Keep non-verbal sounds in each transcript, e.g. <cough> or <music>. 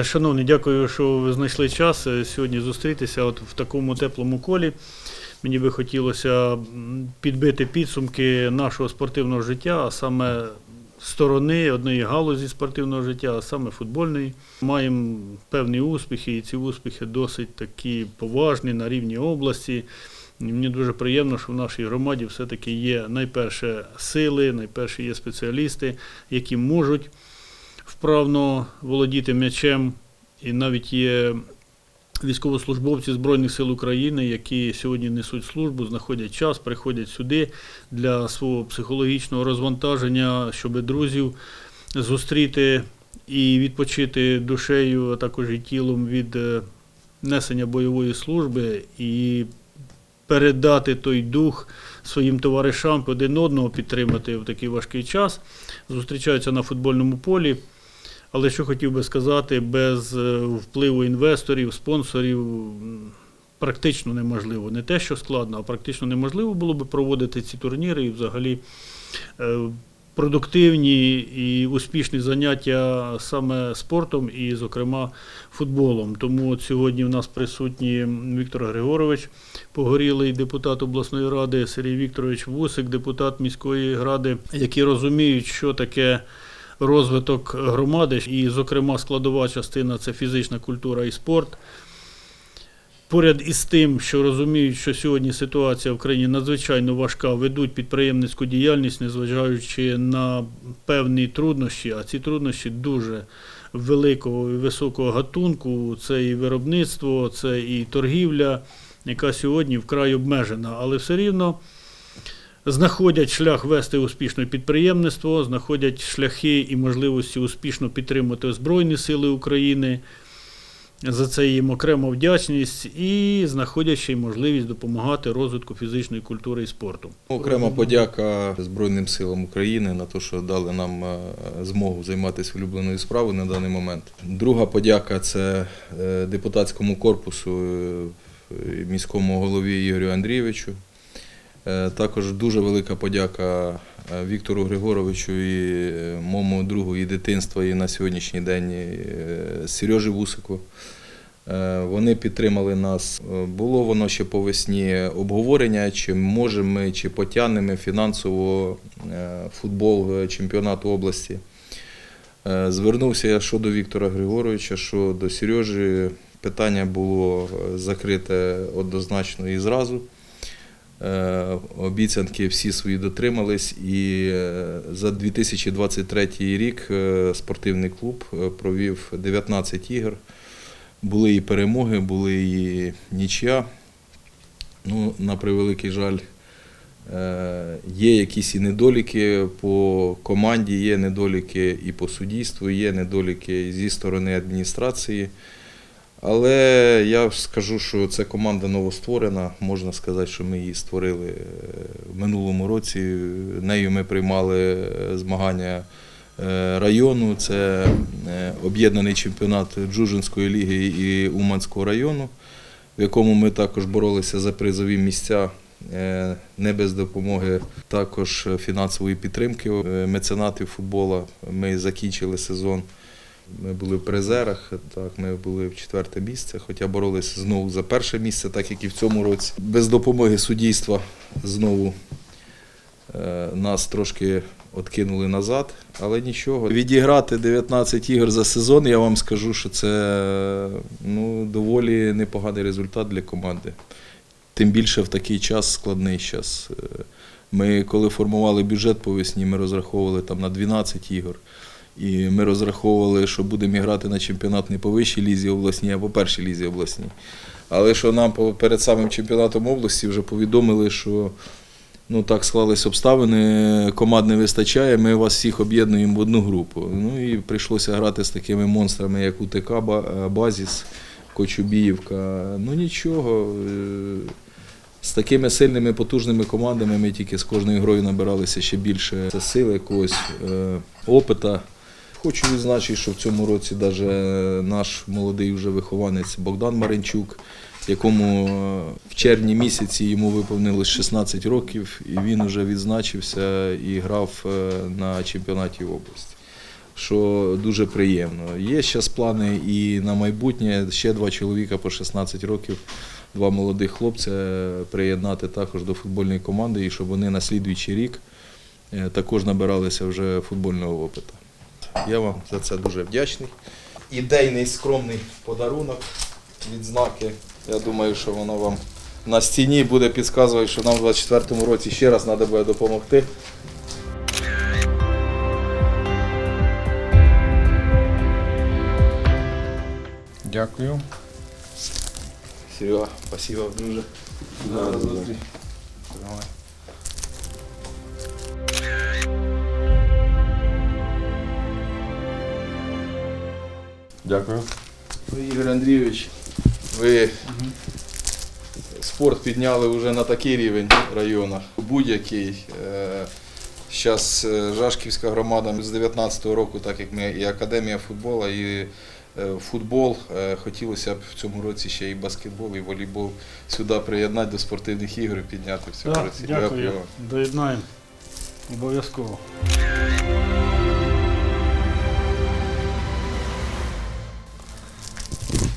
Е, Шановні, дякую, що ви знайшли час е, сьогодні зустрітися от в такому теплому колі. Мені би хотілося підбити підсумки нашого спортивного життя, а саме сторони однієї галузі спортивного життя, а саме футбольної. Маємо певні успіхи, і ці успіхи досить такі поважні на рівні області. Мені дуже приємно, що в нашій громаді все-таки є найперше сили, найперше є спеціалісти, які можуть вправно володіти м'ячем, і навіть є військовослужбовці Збройних сил України, які сьогодні несуть службу, знаходять час, приходять сюди для свого психологічного розвантаження, щоб друзів зустріти і відпочити душею, а також і тілом від е, несення бойової служби і передати той дух своїм товаришам, один одного підтримати в такий важкий час. Зустрічаються на футбольному полі. Але що хотів би сказати, без е, впливу інвесторів, спонсорів практично неможливо. Не те, що складно, а практично неможливо було би проводити ці турніри і взагалі е, продуктивні і успішні заняття саме спортом і, зокрема, футболом. Тому от сьогодні в нас присутні Віктор Григорович, погорілий депутат обласної ради, Сергій Вікторович Вусик, депутат міської ради, які розуміють, що таке розвиток громади, і, зокрема, складова частина це фізична культура і спорт. Поряд із тим, що розуміють, що сьогодні ситуація в країні надзвичайно важка, ведуть підприємницьку діяльність, незважаючи на певні труднощі, а ці труднощі дуже великого і високого гатунку. Це і виробництво, це і торгівля, яка сьогодні вкрай обмежена, але все рівно знаходять шлях вести успішне підприємництво, знаходять шляхи і можливості успішно підтримати Збройні Сили України. За це їм окрема вдячність і знаходять ще й можливість допомагати розвитку фізичної культури і спорту. Окрема подяка Збройним силам України на те, що дали нам е, змогу займатися улюбленою справою на даний момент. Друга подяка це е, депутатському корпусу, е, міському голові Ігорю Андрійовичу. Е, Також дуже велика подяка е, Віктору Григоровичу і е, моєму другу і дитинства, і на сьогоднішній день Сережі Вусику. Вони підтримали нас. Було воно ще по весні обговорення, чи можемо ми, чи потягнемо фінансово футбол чемпіонату області. Звернувся я що до Віктора Григоровича, що до Сережі. Питання було закрите однозначно і зразу. Е, Обіцянки всі свої дотримались, і е, за 2023 рік е, спортивний клуб провів 19 ігор. Були і перемоги, були і нічия. Ну, на превеликий жаль, є якісь і недоліки по команді, є недоліки і по суддівству, є недоліки зі сторони адміністрації. Але я скажу, що це команда новостворена. Можна сказати, що ми її створили е, в минулому році. Нею ми приймали е, змагання е, району. Це об'єднаний чемпіонат Джужинської ліги і Уманського району, в якому ми також боролися за призові місця. Не без допомоги також фінансової підтримки меценатів футбола. Ми закінчили сезон. Ми були в призерах, так, ми були в четверте місце, хоча боролися знову за перше місце, так як і в цьому році. Без допомоги суддівства знову е, нас трошки откинули назад, але нічого. Відіграти 19 ігор за сезон, я вам скажу, що це ну, доволі непоганий результат для команди. Тим більше в такий час, складний час. Е, Ми, коли формували бюджет по весні, ми розраховували там на 12 ігор. І ми розраховували, що будемо грати на чемпіонат не по вищій лізі обласній, а по першій лізі обласній. Але що нам перед самим чемпіонатом області вже повідомили, що ну, так склались обставини, команд не вистачає, ми вас всіх об'єднуємо в одну групу. Ну і прийшлося грати з такими монстрами, як УТК, Базіс, Кочубіївка. Ну нічого. е, З такими сильними, потужними командами ми тільки з кожною грою набиралися ще більше сили, якогось е, опита. Хочу відзначити, що в цьому році навіть наш молодий вже вихованець Богдан Маринчук, якому е, в червні місяці йому виповнилось 16 років, і він вже відзначився і грав е, на чемпіонаті області. що дуже приємно. Є зараз плани і на майбутнє ще два чоловіка по 16 років, два молодих хлопця приєднати також до футбольної команди, і щоб вони на слідуючий рік е, також набиралися вже футбольного опиту. Я вам за це дуже вдячний. Ідейний скромний подарунок, відзнаки. Я думаю, що воно вам на стіні буде підказувати, що нам в 24-му році ще раз треба буде допомогти. Дякую. Серега, спасибо, друже. До зустрічі. Дякую. Ви, Ігор Андрійович, ви спорт підняли вже на такий рівень в районах. Будь-який. Зараз Жашківська громада з 19-го року, так як ми і Академія футболу, і е, футбол. Е, Хотілося б в цьому році ще і баскетбол, і волейбол сюди приєднати до спортивних ігор і підняти в цьому Так, році. дякую. Доєднаємо. Обов'язково.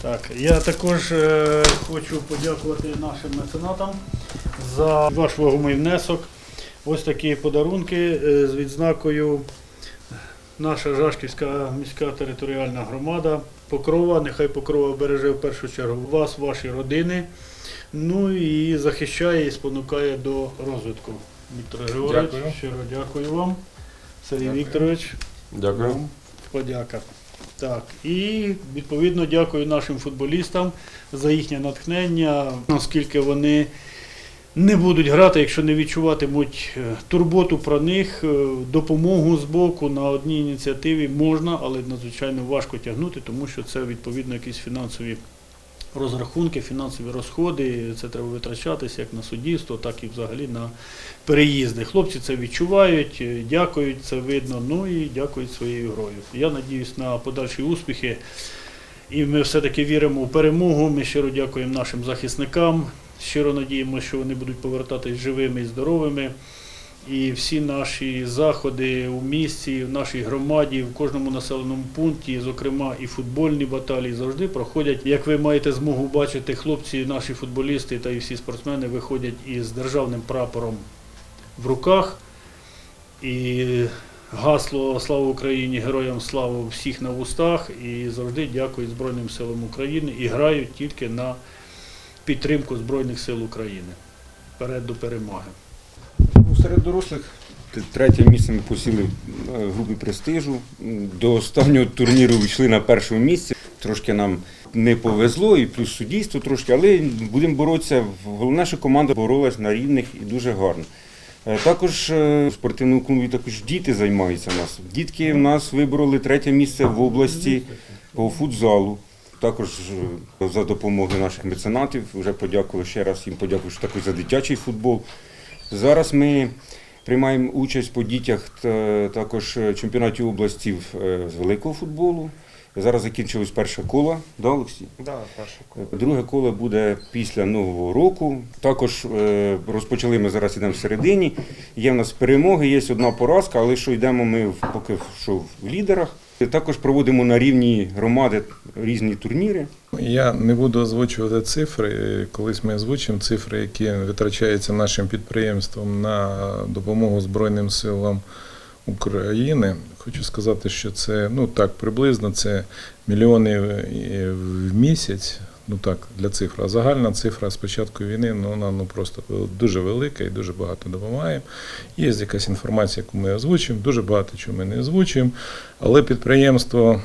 Так, я також е, хочу подякувати нашим меценатам за ваш вагомий внесок. Ось такі подарунки е, з відзнакою наша Жашківська міська територіальна громада. Покрова, нехай Покрова береже в першу чергу вас, ваші родини. Ну і захищає і спонукає до розвитку. Віктор Григорович, Дякую. щиро дякую вам. Сергій Дякую. Вікторович, Дякую. вам подяка. Так, і відповідно дякую нашим футболістам за їхнє натхнення, оскільки вони не будуть грати, якщо не відчуватимуть е, турботу про них, е, допомогу з боку на одній ініціативі можна, але надзвичайно важко тягнути, тому що це відповідно якісь фінансові розрахунки, фінансові розходи. Це треба витрачатися як на суддівство, так і взагалі на переїзди. Хлопці це відчувають, е, дякують, це видно, ну і дякують своєю грою. Я надіюсь на подальші успіхи. І ми все-таки віримо в перемогу. Ми щиро дякуємо нашим захисникам. Щиро надіємося, що вони будуть повертатись живими і здоровими. І всі наші заходи у місті, в нашій громаді, в кожному населеному пункті, зокрема і футбольні баталії, завжди проходять. Як ви маєте змогу бачити, хлопці, наші футболісти та і всі спортсмени виходять із державним прапором в руках. І гасло Слава Україні! Героям слава всіх на вустах. І завжди дякують Збройним силам України і грають тільки на підтримку Збройних сил України. Вперед до перемоги. Ну, Серед дорослих третє місце ми посіли е, в групі престижу. До останнього турніру вийшли на першому місці. Трошки нам не повезло, і плюс суддійство трошки, але будемо боротися. Головне, що команда боролась на рівних і дуже гарно. Е, Також е, в спортивному клубі також діти займаються у нас. Дітки в нас вибороли третє місце в області по футзалу. Також за допомогою наших меценатів вже подякували ще раз їм подякую, що також за дитячий футбол. Зараз ми приймаємо участь по дітях також е, чемпіонаті області е, з великого футболу. Зараз закінчилось перше коло, да, Олексій? Да, перше коло. Друге коло буде після Нового року. Також е, розпочали ми зараз ідемо всередині. Є в нас перемоги, є одна поразка, але що йдемо ми в- поки що в лідерах. Також проводимо на рівні громади різні турніри. Я не буду озвучувати цифри. Колись ми озвучимо цифри, які витрачаються нашим підприємством на допомогу Збройним силам України. Хочу сказати, що це ну так приблизно це мільйони в місяць. Ну так, для цифр. А загальна цифра з початку війни ну, вона ну, просто дуже велика і дуже багато допомагає. Є якась інформація, яку ми озвучимо, дуже багато чого ми не озвучуємо. Але підприємство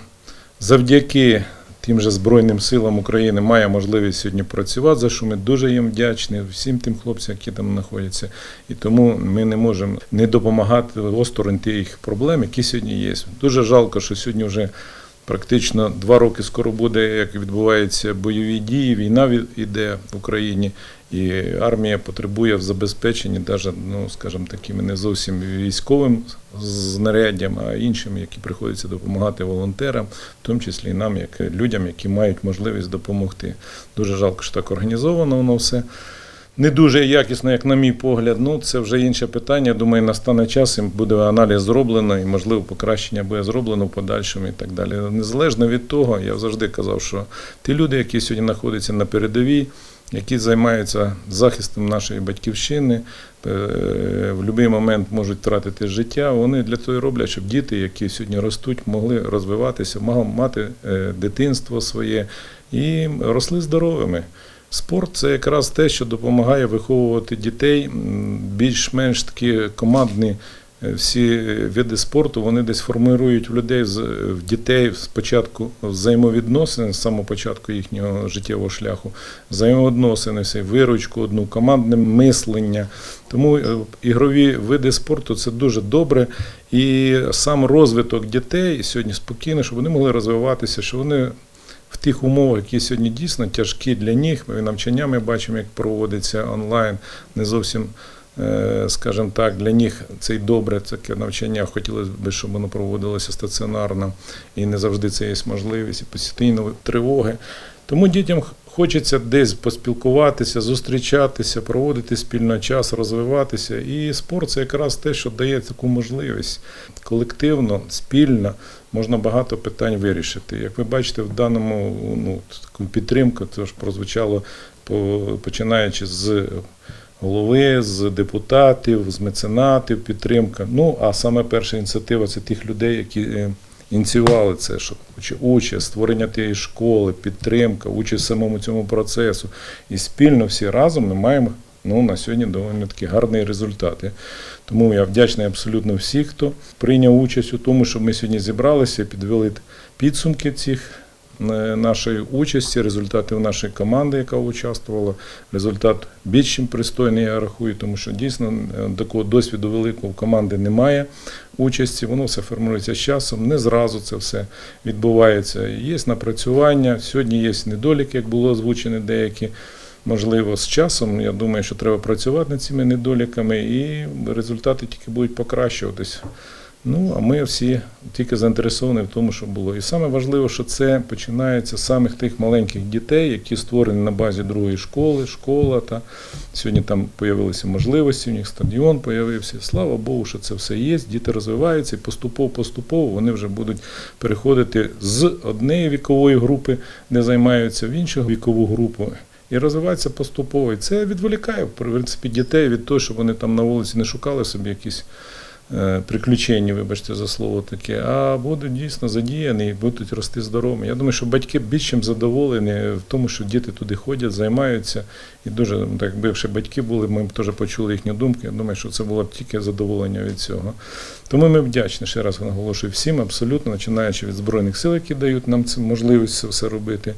завдяки тим же Збройним силам України має можливість сьогодні працювати, за що ми дуже їм вдячні, всім тим хлопцям, які там знаходяться. І тому ми не можемо не допомагати осторонь тих проблем, які сьогодні є. Дуже жалко, що сьогодні вже практично два роки скоро буде, як відбуваються бойові дії, війна іде в Україні. І армія потребує в забезпеченні, навіть, ну, скажімо, такими не зовсім військовим знаряддям, а іншим, які приходиться допомагати волонтерам, в тому числі і нам, як людям, які мають можливість допомогти. Дуже жалко, що так організовано воно все. Не дуже якісно, як на мій погляд. Ну, це вже інше питання. Думаю, настане час і буде аналіз зроблено, і можливо покращення буде зроблено в подальшому і так далі. Незалежно від того, я завжди казав, що ті люди, які сьогодні знаходяться на передовій, які займаються захистом нашої батьківщини, е, в будь-який момент можуть втратити життя. Вони для того і роблять, щоб діти, які сьогодні ростуть, могли розвиватися, могли мати е, дитинство своє і росли здоровими. Спорт це якраз те, що допомагає виховувати дітей. Більш-менш такі командні е, всі види спорту вони десь формують в людей з- в дітей спочатку взаємовідносини з самого початку їхнього життєвого шляху, взаємовідносини, виручку одну, командне мислення. Тому е, ігрові види спорту це дуже добре. І сам розвиток дітей сьогодні спокійно, щоб вони могли розвиватися, щоб вони в тих умовах, які сьогодні дійсно тяжкі для них. Ми навчання ми бачимо, як проводиться онлайн, не зовсім. е, Скажімо так, для них це й добре таке навчання. Хотілося б, щоб воно проводилося стаціонарно, і не завжди це є можливість, і постійно тривоги. Тому дітям хочеться десь поспілкуватися, зустрічатися, проводити спільно час, розвиватися. І спорт це якраз те, що дає таку можливість колективно, спільно можна багато питань вирішити. Як ви бачите, в даному ну, таку підтримку, це ж прозвучало починаючи з голови, з депутатів, з меценатів, підтримка. Ну, а саме перша ініціатива це тих людей, які е, ініціювали це, що участь, створення тієї школи, підтримка, участь в самому цьому процесу. І спільно всі разом ми маємо ну, на сьогодні доволі такі гарні результати. Тому я вдячний абсолютно всіх, хто прийняв участь у тому, що ми сьогодні зібралися, підвели підсумки цих е, нашої участі, результатів нашої команди, яка участвувала. Результат більш чим пристойний, я рахую, тому що дійсно е, такого досвіду великого в команди немає участі. Воно все формується з часом. Не зразу це все відбувається. Є напрацювання. Сьогодні є недоліки, як було озвучені деякі. Можливо, з часом я думаю, що треба працювати над цими недоліками, і результати тільки будуть покращуватись. Ну, а ми всі тільки заінтересовані в тому, що було. І саме важливо, що це починається з самих тих маленьких дітей, які створені на базі другої школи, школа. Та сьогодні там з'явилися можливості, у них стадіон з'явився. Слава Богу, що це все є. Діти розвиваються і поступово-поступово вони вже будуть переходити з однієї вікової групи, де займаються, в іншу вікову групу. І розвивається поступово. І це відволікає в принципі дітей від того, щоб вони там на вулиці не шукали собі якісь е, приключення, вибачте за слово таке, а будуть дійсно задіяні і будуть рости здоровими. Я думаю, що батьки більш чим задоволені в тому, що діти туди ходять, займаються. І дуже, так якби ще батьки були, ми б теж почули їхні думки. Я думаю, що це було б тільки задоволення від цього. Тому ми вдячні ще раз наголошую всім, абсолютно, починаючи від Збройних сил, які дають нам цю можливість це все робити,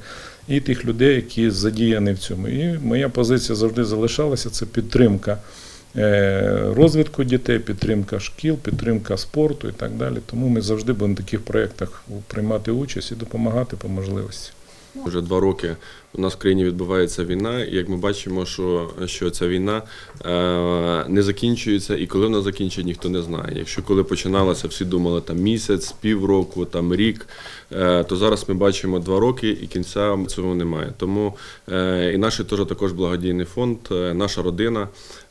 і тих людей, які задіяні в цьому. І моя позиція завжди залишалася це підтримка е, розвитку дітей, підтримка шкіл, підтримка спорту і так далі. Тому ми завжди будемо в таких проєктах приймати участь і допомагати по можливості. Вже два роки у нас в країні відбувається війна, і як ми бачимо, що, що ця війна е, не закінчується, і коли вона закінчить, ніхто не знає. Якщо коли починалося, всі думали там місяць, півроку, там рік, е, то зараз ми бачимо два роки і кінця цього немає. Тому е, і наш теж також благодійний фонд, е, наша родина,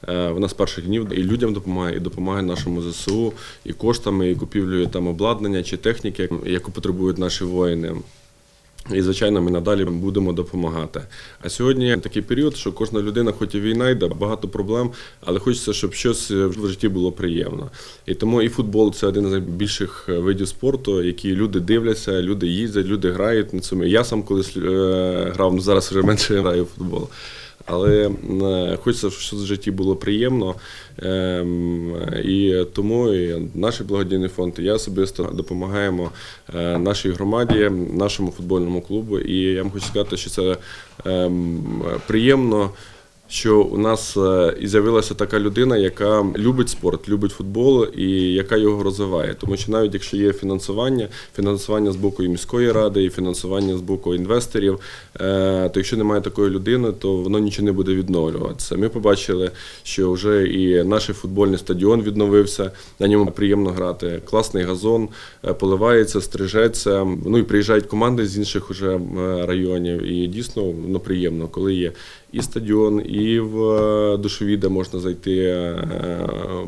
е, вона з перших днів і людям допомагає, і допомагає нашому ЗСУ, і коштами, і купівлею там обладнання чи техніки, яку потребують наші воїни. І, звичайно, ми надалі будемо допомагати. А сьогодні такий період, що кожна людина, хоч і війна йде, багато проблем, але хочеться, щоб щось в житті було приємно. І тому і футбол це один з найбільших видів спорту, які люди дивляться, люди їздять, люди грають на цьому. Я сам колись е, грав, ну зараз вже менше граю в футбол. Але хочеться, щоб щось в житті було приємно. Ем, І тому і наш благодійний фонд, і я особисто допомагаємо е, нашій громаді, нашому футбольному клубу. І я вам хочу сказати, що це ем, приємно. Що у нас е, і з'явилася така людина, яка любить спорт, любить футбол і яка його розвиває. Тому що навіть якщо є фінансування, фінансування з боку і міської ради, і фінансування з боку інвесторів, е, то якщо немає такої людини, то воно нічого не буде відновлюватися. Ми побачили, що вже і наш футбольний стадіон відновився, на ньому приємно грати. Класний газон, е, поливається, стрижеться. Ну і приїжджають команди з інших уже районів. І дійсно воно приємно, коли є і стадіон, і в е, душові, де можна зайти, е,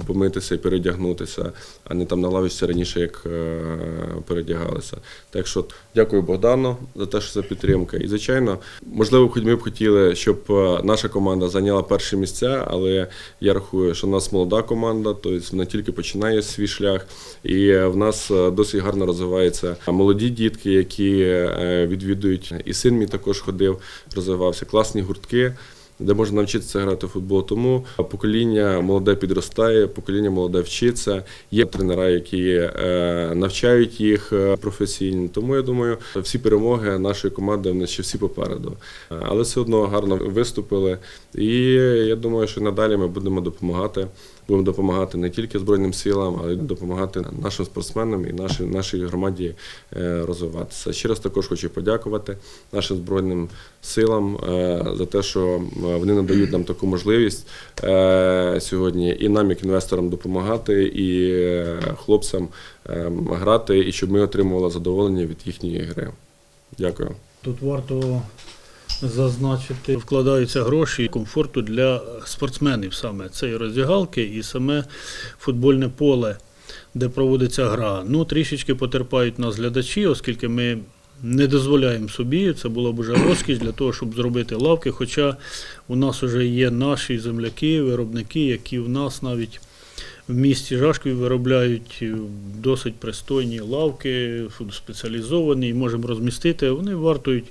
помитися і передягнутися, а не там на лавочці раніше, як е, передягалися. Так що дякую Богдану за те, що за підтримка. І звичайно, можливо, хоч ми б хотіли, щоб наша команда зайняла перші місця, але я рахую, що в нас молода команда, тобто вона тільки починає свій шлях, і в нас досить гарно розвиваються молоді дітки, які відвідують. І син мій також ходив, розвивався. Класні гуртки. Де можна навчитися грати в футбол, тому покоління молоде підростає, покоління молоде вчиться. Є тренера, які е, навчають їх професійні. професійно. Тому я думаю, всі перемоги нашої команди вони ще всі попереду. Е, Але все одно гарно виступили. І я думаю, що надалі ми будемо допомагати. Будемо допомагати не тільки Збройним силам, але й допомагати нашим спортсменам і нашій, нашій громаді е, розвиватися. Ще раз також хочу подякувати нашим Збройним силам е, за те, що е, вони надають нам таку можливість сьогодні і нам, як інвесторам, допомагати, і хлопцям грати, і щоб ми отримували задоволення від їхньої гри. Дякую. Тут варто зазначити, вкладаються гроші комфорту для спортсменів саме. Це і роздягалки, і саме футбольне поле, де проводиться гра. Ну, трішечки потерпають нас глядачі, оскільки ми не дозволяємо собі, це була б уже розкіш для того, щоб зробити лавки. Хоча у нас вже є наші земляки, виробники, які в нас навіть в місті Жашкові виробляють е, досить пристойні лавки, спеціалізовані, і можемо розмістити. Вони вартують,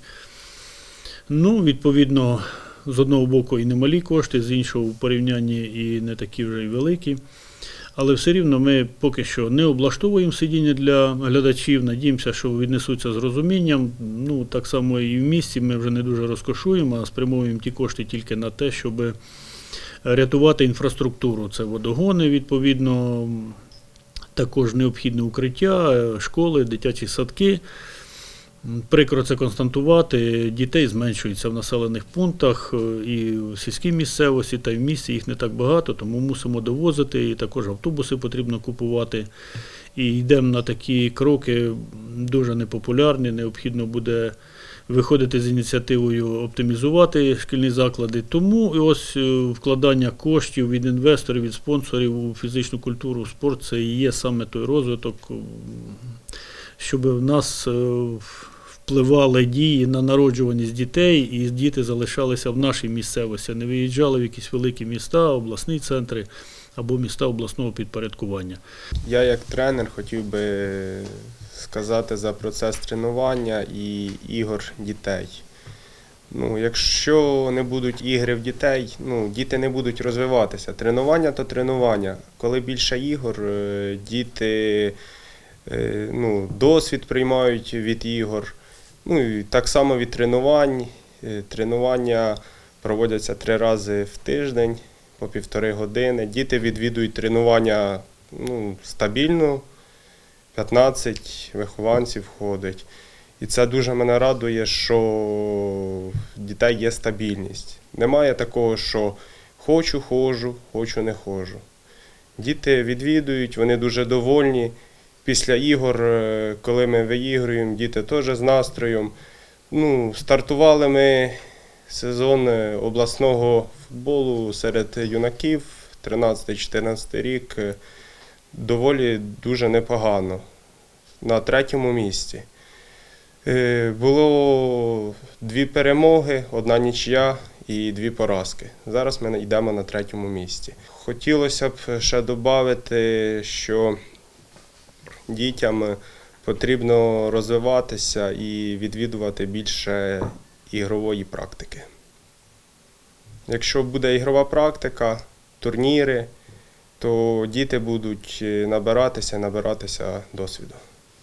ну, відповідно, з одного боку і немалі кошти, з іншого в порівнянні і не такі вже й великі. Але все рівно ми поки що не облаштовуємо сидіння для глядачів. Надіємося, що віднесуться з розумінням. Ну, так само і в місті ми вже не дуже розкошуємо, а спрямовуємо ті кошти тільки на те, щоб рятувати інфраструктуру. Це водогони, відповідно, також необхідне укриття, школи, дитячі садки. Прикро це констатувати. Дітей зменшується в населених пунктах е, і в сільській місцевості, та й в місті їх не так багато, тому мусимо довозити, і також автобуси потрібно купувати. І йдемо на такі кроки дуже непопулярні. Необхідно буде виходити з ініціативою оптимізувати шкільні заклади. Тому і ось е, вкладання коштів від інвесторів, від спонсорів у фізичну культуру, спорт це і є саме той розвиток, щоб в нас е, впливали дії на народжуваність дітей, і діти залишалися в нашій місцевості, не виїжджали в якісь великі міста, обласні центри або міста обласного підпорядкування. Я як тренер хотів би сказати за процес тренування і ігор дітей. Ну, якщо не будуть ігри в дітей, ну, діти не будуть розвиватися. Тренування то тренування. Коли більше ігор, е, діти ну, досвід приймають від ігор. Ну і так само від тренувань. Е, Тренування проводяться три рази в тиждень по півтори години. Діти відвідують тренування ну, стабільно, 15 вихованців ходить. І це дуже мене радує, що в дітей є стабільність. Немає такого, що хочу, ходжу, хочу, не ходжу. Діти відвідують, вони дуже довольні. Після ігор, е, коли ми виігруємо, діти теж з настроєм. Ну, стартували ми сезон е, обласного футболу серед юнаків 13-14 рік. е, Доволі дуже непогано. На третьому місці. Було дві перемоги, одна нічия і дві поразки. Зараз ми йдемо на третьому місці. Хотілося б ще додати, що дітям потрібно розвиватися і відвідувати більше ігрової практики. Якщо буде ігрова практика, турніри, то діти будуть е, набиратися, набиратися досвіду.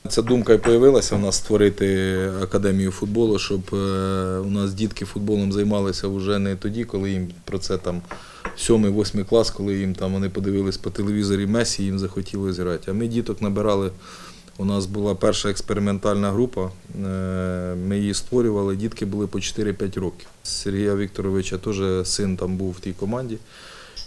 Ця думка і появилася у нас створити академію футболу, щоб е, у нас дітки футболом займалися вже не тоді, коли їм про це там сьомий, восьмий клас, коли їм там вони подивились по телевізорі Месі, їм захотілося грати. А ми діток набирали. У нас була перша експериментальна група. е, Ми її створювали. Дітки були по 4-5 років. Сергія Вікторовича теж син там був в тій команді.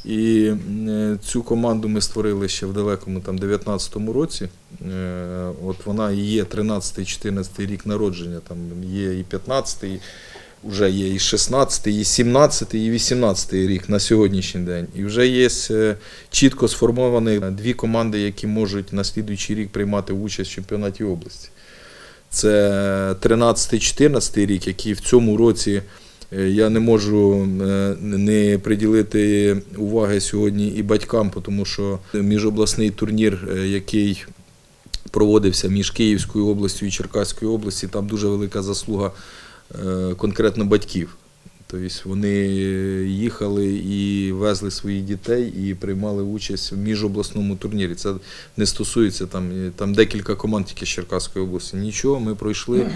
І е, цю команду ми створили ще в далекому там 19-му році. Е, От вона і є 13-14 рік народження, там є і 15-й. Вже є і 16, і 17, і 18 рік на сьогоднішній день. І вже є е, чітко сформовані дві команди, які можуть на слідуючий рік приймати участь в чемпіонаті області. Це 13-14 рік, які в цьому році е, я не можу е, не приділити уваги сьогодні і батькам, тому що міжобласний турнір, який проводився між Київською областю і Черкаською області, там дуже велика заслуга конкретно батьків. Тобто вони їхали і везли своїх дітей і приймали участь в міжобласному турнірі. Це не стосується там, е, там декілька команд тільки з Черкаської області. Нічого, ми пройшли.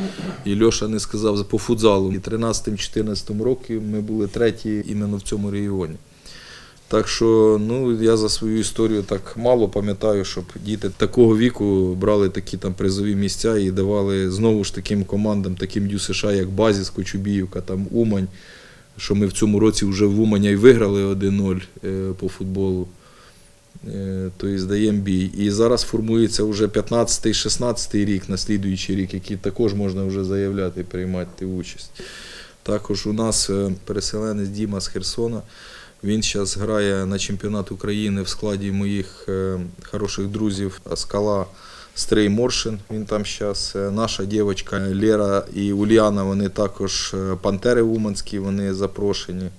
І Льоша не сказав по футзалу. І 13-14 році ми були треті іменно в цьому регіоні. Так що ну, я за свою історію так мало пам'ятаю, щоб діти такого віку брали такі там призові місця і давали знову ж таким командам, таким Дю США, як Базіс, Кочубіївка, там Умань, що ми в цьому році вже в Умані й виграли 1-0 е, по футболу. Е, Тобто даємо бій. І зараз формується вже 15-16 рік, наслідуючий рік, який також можна вже заявляти і приймати участь. Також у нас е, переселенець Діма з Херсона. Він зараз грає на чемпіонат України в складі моїх е, хороших друзів Скала Стрей Моршин. Він там зараз. Наша дівчинка Лера і Ульяна, вони також е, пантери Уманські, вони запрошені.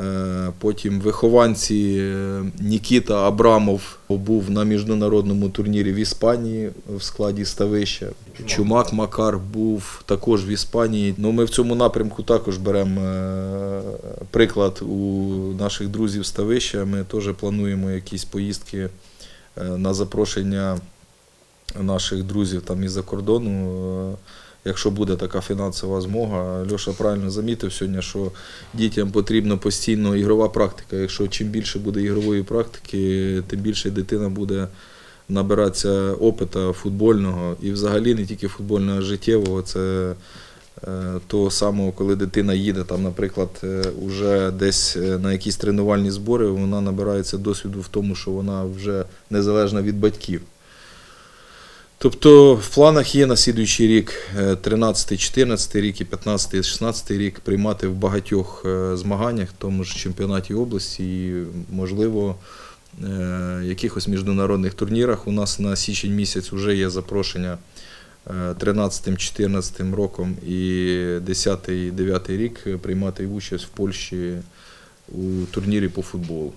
Е, Потім вихованці е, Нікіта Абрамов був на міжнародному турнірі в Іспанії в складі ставища. Чумак Макар був також в Іспанії. Ну, ми в цьому напрямку також беремо е, приклад у наших друзів ставища. Ми теж плануємо якісь поїздки на запрошення наших друзів там із-за кордону. Якщо буде така фінансова змога, Льоша правильно замітив сьогодні, що дітям потрібна постійно ігрова практика. Якщо чим більше буде ігрової практики, тим більше дитина буде набиратися опита футбольного і взагалі не тільки футбольного, а життєвого. Це е, того самого, коли дитина їде, там, наприклад, е, уже десь е, на якісь тренувальні збори, вона набирається досвіду в тому, що вона вже незалежна від батьків. Тобто в планах є на слідуючий рік е, 13-14 рік і 15-16 рік приймати в багатьох е, змаганнях, в тому ж чемпіонаті області і, можливо, е, якихось міжнародних турнірах. У нас на січень місяць вже є запрошення е, 13-14 роком і 10-9 рік приймати участь в Польщі у турнірі по футболу.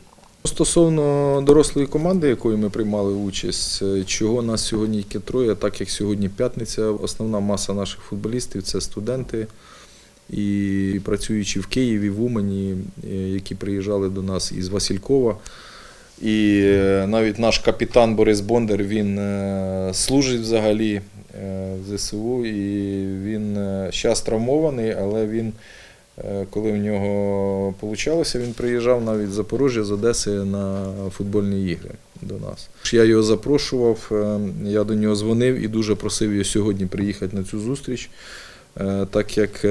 Стосовно дорослої команди, якою ми приймали участь, е, чого нас сьогодні тільки троє, так як сьогодні п'ятниця, основна маса наших футболістів це студенти і працюючи в Києві, в Умані, е, які приїжджали до нас із Василькова. І е, навіть наш капітан Борис Бондар він служить взагалі в ЗСУ, і він зараз травмований, але він. Е, Коли в нього вийшло, він приїжджав навіть з Запоріжжя, з Одеси на футбольні ігри до нас. Я його запрошував, е, я до нього дзвонив і дуже просив його сьогодні приїхати на цю зустріч, е, так як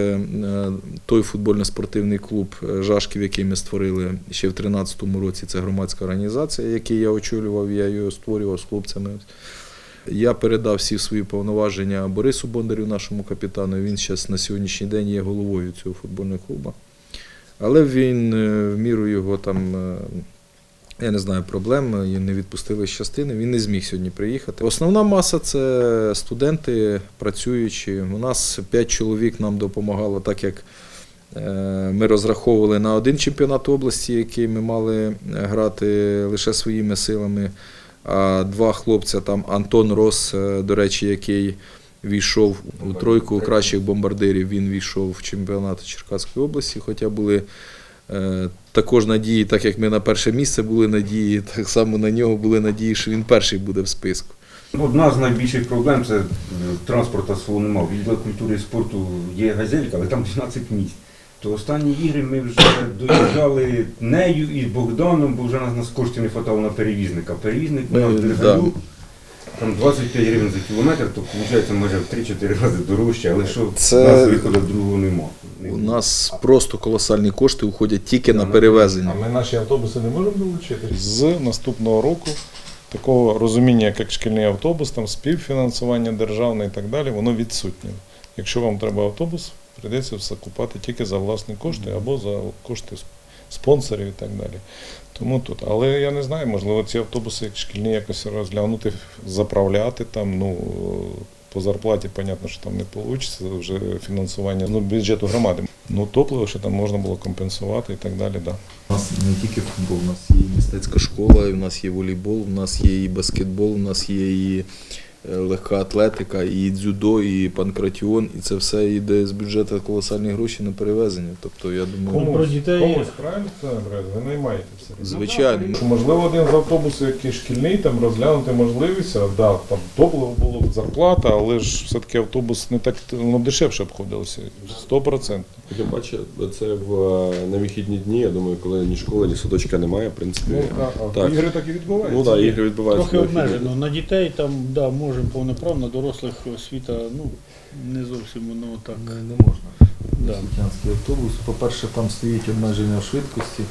той футбольно-спортивний клуб Жашків, який ми створили ще в 2013 році, це громадська організація, який я очолював, я його створював з хлопцями. Я передав всі свої повноваження Борису Бондарю, нашому капітану. Він зараз на сьогоднішній день є головою цього футбольного клубу. Але він е, в міру його там, е, я не знаю, проблем, їм не відпустили з частини, він не зміг сьогодні приїхати. Основна маса це студенти, працюючі. У нас 5 чоловік нам допомагало, так як е, ми розраховували на один чемпіонат області, який ми мали грати лише своїми силами. А два хлопця там Антон Рос, е, до речі, який війшов у тройку кращих бомбардирів, він війшов в чемпіонат Черкаської області, хоча були е, також надії, так як ми на перше місце були надії, <laughs> так само на нього були надії, що він перший буде в списку. Одна з найбільших проблем це е, транспорта свого немає. Відділ культури і спорту є газелька, але там 12 місць. То останні ігри ми вже доїжджали нею і Богданом, бо вже нас, нас коштів не хватало на перевізника. Перевізник у нас в там 25 гривень за кілометр, то виходить майже в 3-4 рази дорожче, але що Це- в нас виходу другого нема. У нас просто колосальні кошти уходять тільки на перевезення. А ми наші автобуси не можемо долучити? З наступного року такого розуміння, як шкільний автобус, там співфінансування державне і так далі, воно відсутнє. Якщо вам треба автобус, прийдеться все купати тільки за власні кошти або за кошти спонсорів і так далі. Тому тут. Але я не знаю, можливо, ці автобуси як шкільні якось розглянути, заправляти там, ну. По зарплаті, понятно, що там не вийде вже фінансування ну, бюджету громади. Ну, топливо, що там можна було компенсувати і так далі. Да. У нас не тільки футбол, у нас є і мистецька школа, у нас є волейбол, у нас є і баскетбол, у нас є і легка атлетика, і дзюдо, і панкратіон, і це все йде з бюджету колосальні гроші на перевезення. Тобто я думаю, Кому? про дітей- комусь правильно це Андрей? Ви наймаєте все. звичайно. Що, можливо, один з автобусів, який шкільний, там розглянути можливість, а, да, там топливо було б зарплата, але ж все-таки автобус не так ну, дешевше обходився. 100%. Тим паче, це в е, на вихідні дні. Я думаю, коли ні школи, ні садочка немає, в принципі. Ну, а, а Так. ігри так і відбуваються. Ну так, да, ігри відбуваються. Трохи на вихідні. обмежено. На дітей там да, можемо повноправно, дорослих освіта, ну, не зовсім воно так. Не, не можна. Да. Автобус. По-перше, там стоїть обмеження швидкості.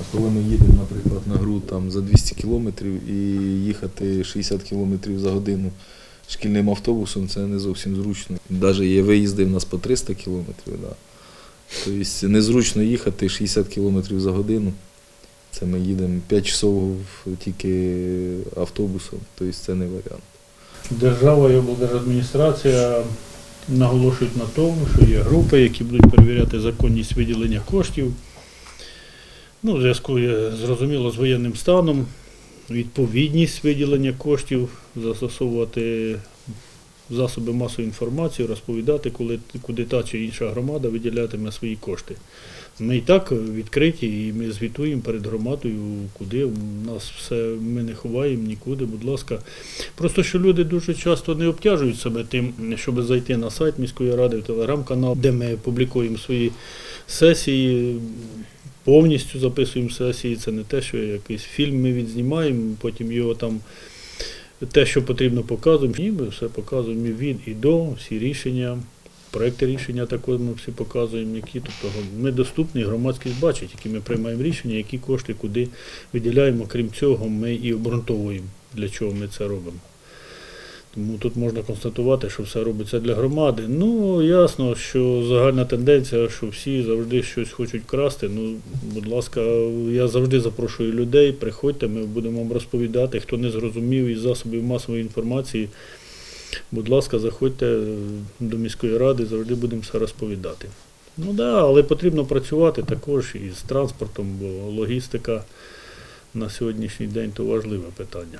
А коли ми їдемо, наприклад, на гру там, за 200 кілометрів і їхати 60 кілометрів за годину шкільним автобусом, це не зовсім зручно. Навіть є виїзди в нас по 300 кілометрів. Да. Тобто незручно їхати 60 кілометрів за годину. Це ми їдемо 5 часов тільки автобусом, тобто це не варіант. Держава і облдержадміністрація наголошують на тому, що є групи, які будуть перевіряти законність виділення коштів. Ну, в зв'язку зрозуміло з воєнним станом, відповідність виділення коштів, застосовувати засоби масової інформації, розповідати, коли, куди та чи інша громада виділятиме свої кошти. Ми і так відкриті, і ми звітуємо перед громадою, куди нас все ми не ховаємо нікуди, будь ласка. Просто що люди дуже часто не обтяжують себе тим, щоб зайти на сайт міської ради, в телеграм-канал, де ми публікуємо свої сесії, повністю записуємо сесії. Це не те, що якийсь фільм ми відзнімаємо, потім його там. Те, що потрібно, показуємо, і ми все показуємо і від і до, всі рішення, проекти рішення також ми всі показуємо, які тобто ми доступні, громадськість бачить, які ми приймаємо рішення, які кошти куди виділяємо. Крім цього, ми і обґрунтовуємо, для чого ми це робимо. Тому тут можна констатувати, що все робиться для громади. Ну, ясно, що загальна тенденція, що всі завжди щось хочуть красти. Ну, будь ласка, я завжди запрошую людей, приходьте, ми будемо вам розповідати, хто не зрозумів із засобів масової інформації. Будь ласка, заходьте до міської ради, завжди будемо все розповідати. Ну так, да, але потрібно працювати також і з транспортом, бо логістика на сьогоднішній день то важливе питання.